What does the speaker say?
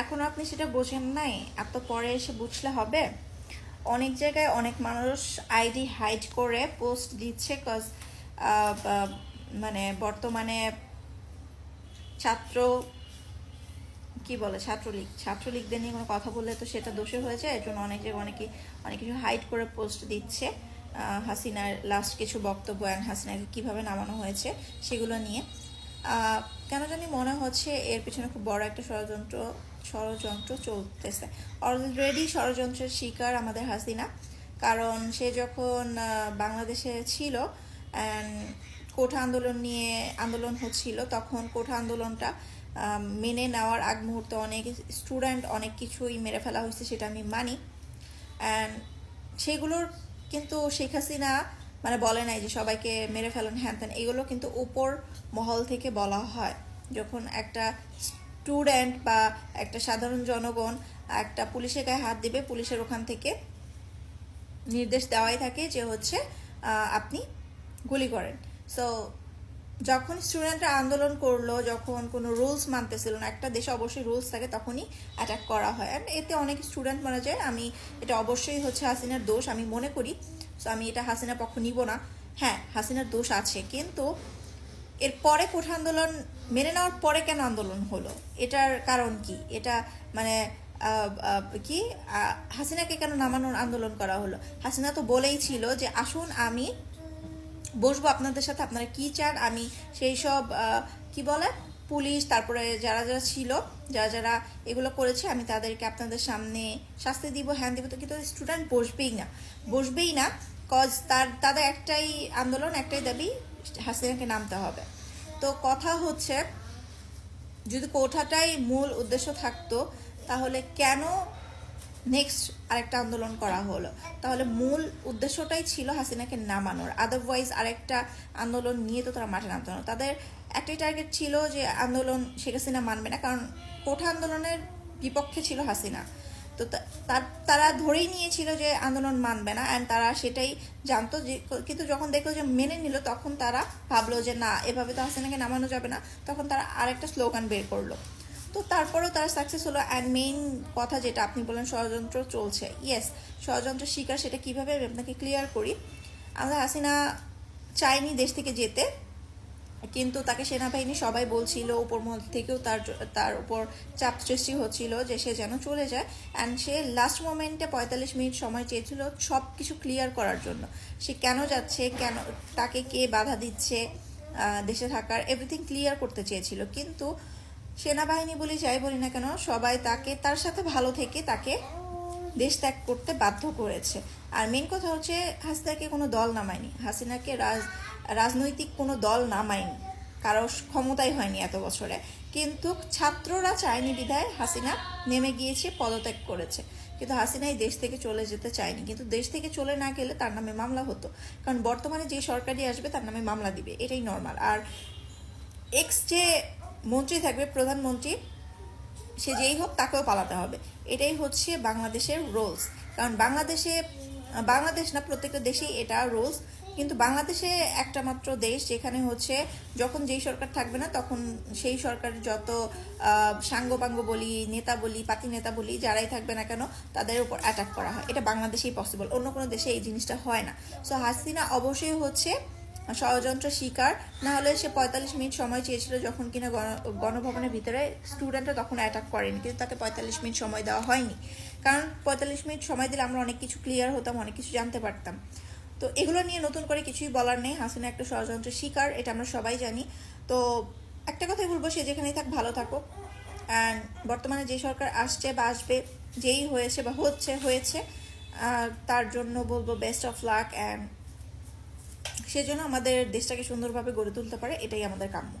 এখনও আপনি সেটা বোঝেন নাই। এত পরে এসে বুঝলে হবে। অনেক জায়গায় অনেক মানুষ আইডি হাইড করে পোস্ট দিচ্ছে কজ মানে বর্তমানে ছাত্র, কি বলে, ছাত্রলীগ। ছাত্রলীগদের নিয়ে কোনো কথা বললে তো সেটা দোষে হয়ে যায়। এর জন্য অনেক জায়গায় অনেকে, অনেক কিছু হাইড করে পোস্ট দিচ্ছে। হাসিনার লাস্ট কিছু বক্তব্য অ্যান্ড হাসিনাকে কীভাবে নামানো হয়েছে সেগুলো নিয়ে। কেন জানি মনে হচ্ছে এর পিছনে খুব বড় একটা ষড়যন্ত্র ষড়যন্ত্র চলতেছে। অলরেডি ষড়যন্ত্রের শিকার আমাদের হাসিনা। কারণ সে যখন বাংলাদেশে ছিল কোঠা আন্দোলন নিয়ে আন্দোলন হচ্ছিল, তখন কোঠা আন্দোলনটা মেনে নেওয়ার আগ মুহূর্তে অনেক স্টুডেন্ট অনেক কিছুই মেরে ফেলা হয়েছে সেটা আমি মানি। অ্যান্ড সেগুলোর কিন্তু শেখ হাসিনা মানে বলে নাই যে সবাইকে মেরে ফেলুন, হ্যান ত্যান, এগুলো কিন্তু উপর মহল থেকে বলা হয়। যখন একটা স্টুডেন্ট বা একটা সাধারণ জনগণ একটা পুলিশের গায়ে হাত দিবে, পুলিশের ওখান থেকে নির্দেশ দেওয়াই থাকে যে হচ্ছে আপনি গুলি করেন। সো যখন স্টুডেন্টরা আন্দোলন করল, যখন কোনো রুলস মানতেছিল না, একটা দেশে অবশ্যই রুলস থাকে, তখনই অ্যাটাক করা হয়। অ্যান্ড এতে অনেক স্টুডেন্ট মারা যায়। আমি, এটা অবশ্যই হচ্ছে হাসিনার দোষ, আমি মনে করি। সো আমি এটা হাসিনার পক্ষ নিব না। হ্যাঁ হাসিনার দোষ আছে। কিন্তু এর পরে কোঠা আন্দোলন মেনে নেওয়ার পরে কেন আন্দোলন হলো? এটার কারণ কি? এটা মানে কি? হাসিনাকে কেন নামানোর আন্দোলন করা হলো? হাসিনা তো বলেই ছিল যে, আসুন, আমি বসবো আপনাদের সাথে, আপনারা কি চান? আমি সেই সব কি বলে? পুলিশ, তারপরে যারা যারা ছিল, যারা যারা এগুলো করেছে, আমি তাদেরকে আপনাদের সামনে শাস্তি দিব, হ্যান দিব। তো কিন্তু স্টুডেন্ট বসবেই না। বসবেই না কজ তার, তাদের একটাই আন্দোলন, একটাই দাবি হাসিনাকে নামতে হবে। তো কথা হচ্ছে, যদি কোঠাটাই মূল উদ্দেশ্য থাকতো, তাহলে কেন নেক্সট আরেকটা আন্দোলন করা হলো? তাহলে মূল উদ্দেশ্যটাই ছিল হাসিনাকে নামানোর। আদারওয়াইজ আরেকটা আন্দোলন নিয়ে তো তারা মাঠে নামতো না। তাদের একটাই টার্গেট ছিল যে আন্দোলন শেখ হাসিনা মানবে না, কারণ কোঠা আন্দোলনের বিপক্ষে ছিল হাসিনা। তো তারা ধরেই নিয়েছিল যে আন্দোলন মানবে না অ্যান্ড তারা সেটাই জানতো যে, কিন্তু যখন দেখল যে মেনে নিল, তখন তারা ভাবলো যে না, এভাবে তো হাসিনাকে নামানো যাবে না। তখন তারা আরেকটা স্লোগান বের করল। তো তারপরেও তারা সাকসেস হলো অ্যান্ড মেইন কথা যেটা আপনি বলেন ষড়যন্ত্র চলছে। ইয়েস ষড়যন্ত্র শিকার সেটা কীভাবে আমি আপনাকে ক্লিয়ার করি। আমরা হাসিনা চাইনি দেশ থেকে যেতে। কিন্তু তাকে সেনাবাহিনী সবাই বলছিল, উপর মহল থেকেও তার তার উপর চাপ সৃষ্টি হচ্ছিল যে সে যেন চলে যায়। অ্যান্ড সে লাস্ট মোমেন্টে পঁয়তাল্লিশ মিনিট সময় চেয়েছিল সব কিছু ক্লিয়ার করার জন্য। সে কেন যাচ্ছে, কেন, তাকে কে বাধা দিচ্ছে দেশে থাকার এভরিথিং ক্লিয়ার করতে চেয়েছিল। কিন্তু সেনাবাহিনী বলি যাই বলি না কেন, সবাই তাকে, তার সাথে ভালো থেকে তাকে দেশ ত্যাগ করতে বাধ্য করেছে। আর মেন কথা হচ্ছে হাসিনাকে কোনো দল নামায়নি। হাসিনাকে রাজ রাজনৈতিক কোনো দল নামায়নি। কারও ক্ষমতাই হয়নি এত বছরে। কিন্তু ছাত্ররা চায়নি বিধায় হাসিনা নেমে গিয়েছে, পদত্যাগ করেছে। কিন্তু হাসিনা এই দেশ থেকে চলে যেতে চায়নি। কিন্তু দেশ থেকে চলে না গেলে তার নামে মামলা হতো। কারণ বর্তমানে যে সরকারই আসবে তার নামে মামলা দিবে। এটাই নর্মাল আর এক্স যে মন্ত্রী থাকবে, প্রধানমন্ত্রী, সে যেই হোক তাকেও পালাতে হবে। এটাই হচ্ছে বাংলাদেশের রুলস কারণ বাংলাদেশে, বাংলাদেশ না, প্রত্যেকটা দেশেই এটা রুলস কিন্তু বাংলাদেশে একটা মাত্র দেশ যেখানে হচ্ছে যখন যেই সরকার থাকবে না, তখন সেই সরকার যত সাঙ্গপাঙ্গ বলি, নেতা বলি, পাতি নেতা বলি, যারাই থাকবে না কেন, তাদের উপর অ্যাটাক করা হয়। এটা বাংলাদেশেই পসিবল অন্য কোনো দেশে এই জিনিসটা হয় না। সো হাসিনা অবশ্যই হচ্ছে ষড়যন্ত্র শিকার। না হলে সে পঁয়তাল্লিশ মিনিট সময় চেয়েছিল যখন কিনা গণ- গণভবনের ভিতরে স্টুডেন্টরা তখন অ্যাটাক করেনি, কিন্তু তাকে পঁয়তাল্লিশ মিনিট সময় দেওয়া হয়নি। কারণ পঁয়তাল্লিশ মিনিট সময় দিলে আমরা অনেক কিছু ক্লিয়ার হতাম, অনেক কিছু জানতে পারতাম। তো এগুলো নিয়ে নতুন করে কিছুই বলার নেই। হাসিনা একটা ষড়যন্ত্রের শিকার, এটা আমরা সবাই জানি। তো একটা কথাই বলব, সে যেখানেই থাক ভালো থাকো অ্যান্ড বর্তমানে যে সরকার আসছে বা আসবে, যেই হয়েছে বা হচ্ছে, হয়েছে তার জন্য বলব বেস্ট অফ লাক অ্যান্ড সেজন্য আমাদের দেশটাকে সুন্দরভাবে গড়ে তুলতে পারে, এটাই আমাদের কাম্য।